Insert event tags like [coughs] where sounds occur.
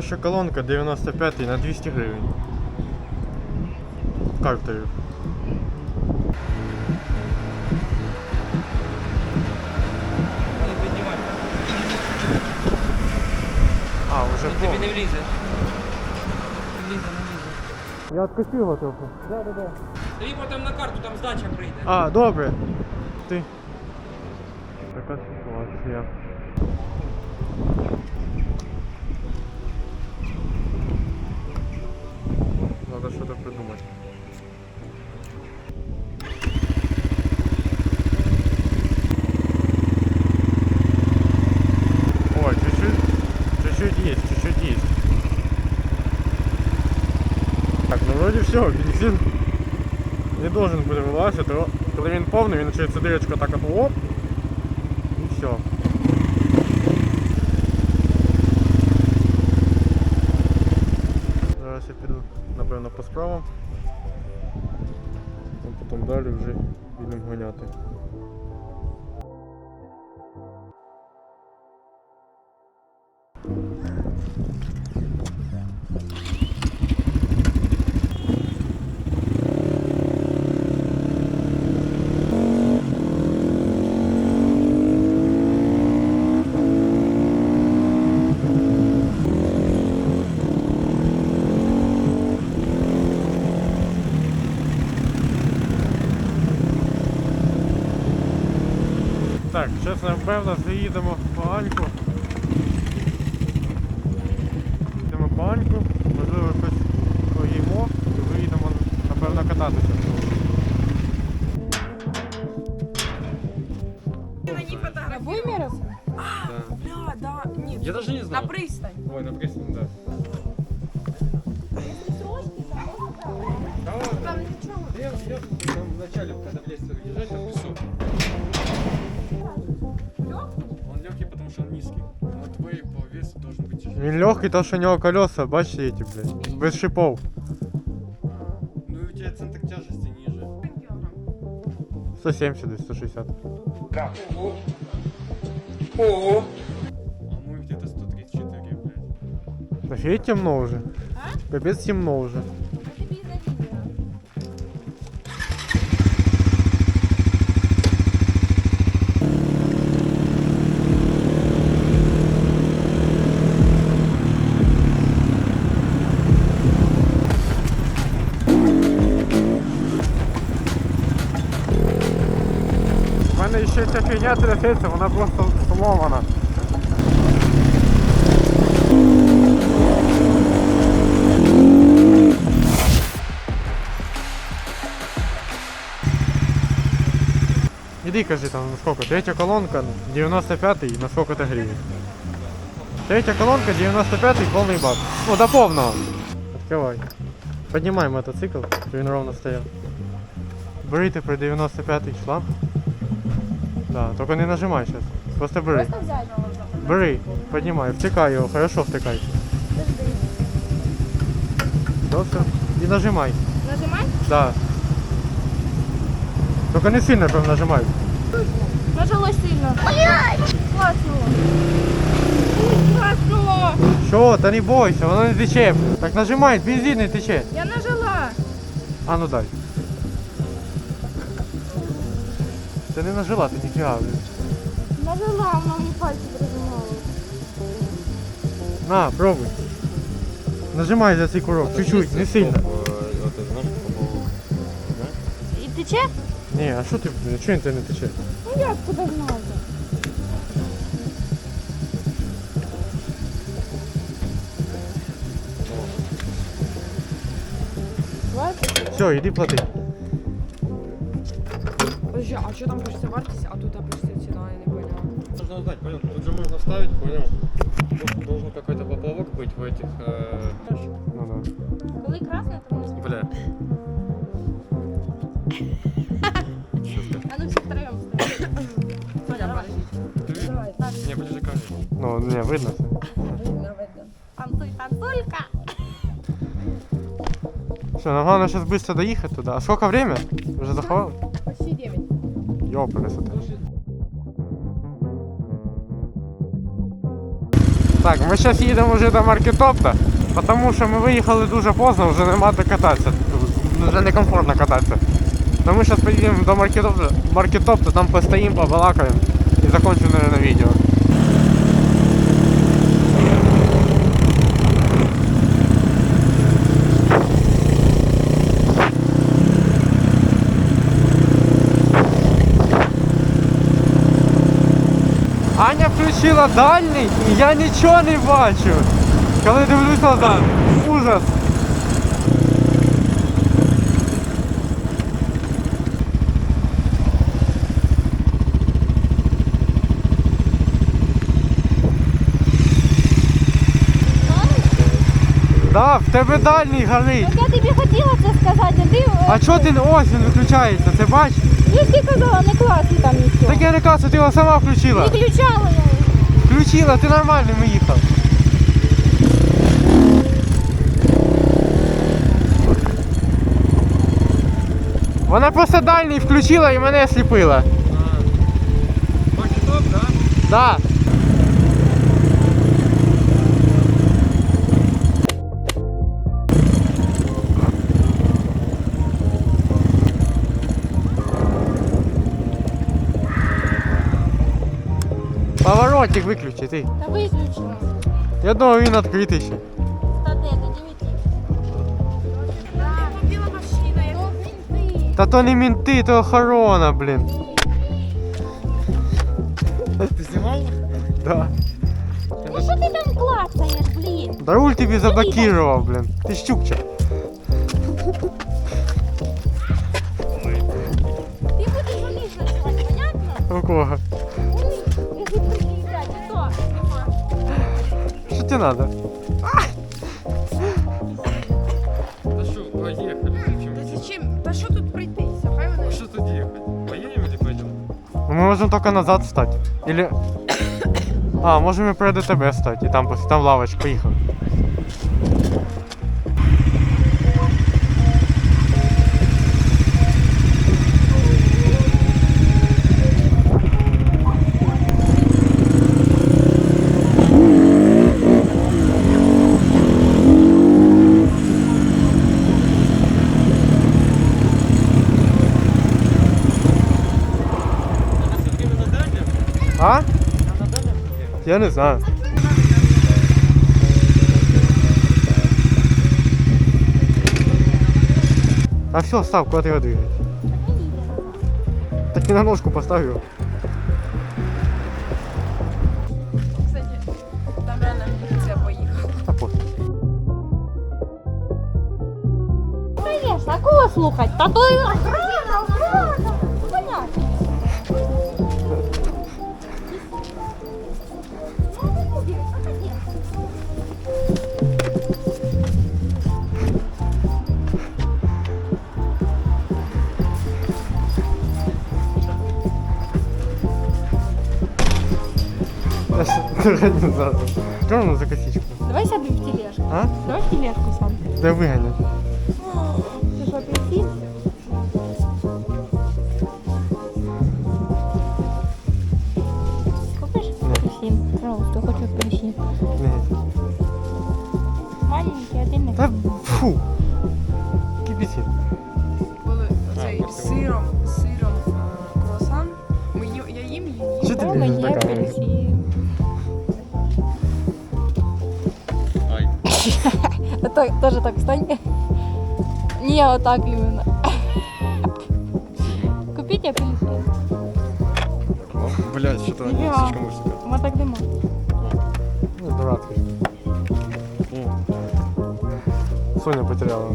Добрий день. Перша колонка 95 на 200 гривень. Картою. Не піднімай. А, вже Тобі по. не влізе. Не влізе, не влізе. Я відкусив його трохи. Да, да, да. Тобі потім на карту, там здача прийде. А, добре. Ти. Така ситуація. Надо что-то придумать. О, чуть-чуть, чуть-чуть есть, чуть-чуть есть. Так, ну вроде все, бензин не должен буде вилазити. О, Коли він повний, він через цю дирочку так от оп. І все. Напевно, по справам. А потім далі вже будемо гоняти. зараз напевно заїдемо по Аньку. Йдемо по Аньку, можливо щось поїмо і виїдемо, напевно, кататися. Вымерился? Да. Бля, да, нет. Я даже не На пристань. Ой, на пристань, да. Там ничего. Я, я там в начале, когда потому что он низкий. А твой по весу должен быть тяжелый. Він легкий, тому що у нього колеса, бачите, эти, блядь, без шипов. Ну и у тебя центр тяжести ниже. 170 десь, 160. Ого. Ого. А мой где-то 134, блядь. Офигеть темно уже. Капец темно уже. Ця фігня трясеться, вона просто сломана. Иди кажи там на сколько. Третья колонка 95 на сколько-то гривен. Третья колонка 95 полный бак. Ну до повного. Открывай. Поднимай мотоцикл, щоб він ровно стояв. Бери ти при 95 шланг. Да, только не нажимай сейчас. Просто бери. Просто взять. Бери, поднимай, втыкай его, хорошо втыкай. Все, все. И нажимай. Нажимай. Да. Только не сильно прям нажимай. Нажалось сильно. Блядь! Класнуло. Класнуло. Що, та не бойся, воно не тече. Так нажимай, бензин не тече. Я нажала. А ну дай. Ти не нажила, ти ніфіга, блін. Нажала, воно мені пальці прижимало. На, пробуй. Нажимай за цей курок, чуть-чуть, не сильно. І тече? Ні, а що ти, блін, чого він тебе не тече? Ну як тебе знати? Хватить? Все, іди плати. Подожди, а що там пишеться вартість, а тут пишеться ціна, я не поняла. Нужно узнать, понял? Тут же можно вставить, понял? Тут должен какой-то поплавок быть в этих... Э... Ну да. Коли красне, то воно Бля. А ну всі втроєм Давай. Давай. Не, ближе ко мне. Ну, не, видно це. Танцуй, танцулька. Все, нам главное сейчас быстро доехать туда. А сколько время? Уже заховал? Почти 9. Ёпресоте. Так, ми зараз їдемо вже до маркетопта, тому що ми виїхали дуже поздно, вже нема де кататися. Вже некомфортно кататися. То ми зараз поїдемо до маркетопта, маркетопта, там постоїмо, побалакаємо і закончимо, наверное, відео. Включила дальний і я нічого не бачу. Коли дивлюсь назад. Ужас. Да, в тебе дальній горить. Я тобі хотіла це сказати, а ти... А чого ти не ось він виключається? Це бач? Я ти казала, не класний там нічого. Так я не кажу, ти його сама включила. Виключала я. Включила, ти нормальний ми їхав. Вона просто дальній включила і мене сліпила. Маркетоп, да? Да. Поворотик виключи ти. Та виключила. Я думав він відкритий ще. Та де, та не Біла машина, як Та то не мінти, то охорона, блін. Ты снимал? Да. Ну що ти там клацаєш, блін? Да руль тобі заблокував, блін. Ти щукча. Ти будеш вниз ночувати, понятно? У кого? Тебе надо? Да что, поехали. Зачем? Та зачем? Та що тут пройтися? Хай вони что тут ехать? Поедем или пойдем? Ну, Мы можем только назад встать. Или... [coughs] А, можем и про ДТБ стать. И там, пос- там лавочка. Поехали. А? Я не знаю. А все, став, куда ты его двигаешь? Так и на ножку поставь его. Кстати, там реально міліція поїхала. А пофиг. Конечно, а кого слухать? Та Я ж не знаю. Что за косичку? Давай сядемо в тележку. А? Давай в тележку сам. Да выгонят. Ти що, апельсин? Купиш апельсин? Пожалуйста, хочу апельсин. Нет. Маленький, один не Да фу. Кипятит. Були цей А, з сиром, з сиром е, круасан. Ми їм, я їм їм. Что ты Дома лезешь є на камеру? апельсин. Это тоже так встань. Не, вот так именно. Купите апельсин. Блять, что-то они Нифига. слишком высоко. Мы так дома. Ну, дурак. ты. Соня потеряла.